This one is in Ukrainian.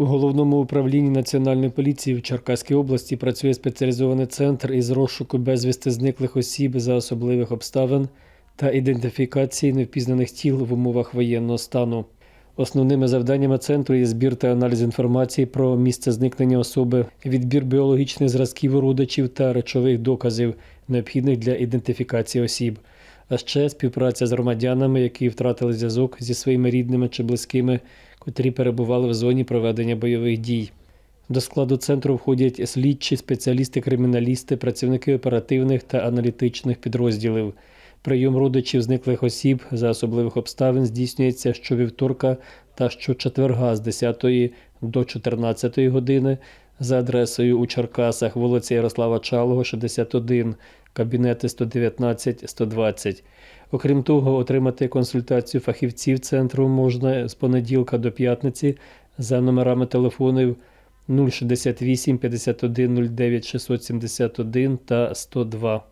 У головному управлінні Національної поліції в Черкаській області працює спеціалізований центр із розшуку безвісти зниклих осіб за особливих обставин та ідентифікації невпізнаних тіл в умовах воєнного стану. Основними завданнями центру є збір та аналіз інформації про місце зникнення особи, відбір біологічних зразків родичів та речових доказів, необхідних для ідентифікації осіб, а ще співпраця з громадянами, які втратили зв'язок зі своїми рідними чи близькими, котрі перебували в зоні проведення бойових дій. До складу центру входять слідчі, спеціалісти, криміналісти, працівники оперативних та аналітичних підрозділів. Прийом родичів зниклих осіб за особливих обставин здійснюється щовівторка та щочетверга з 10 до 14 години за адресою у Черкасах, вулиця Ярослава Чалого, 61, кабінети 119-120. Окрім того, отримати консультацію фахівців центру можна з понеділка до п'ятниці за номерами телефонів 068 51 09 671 та 102.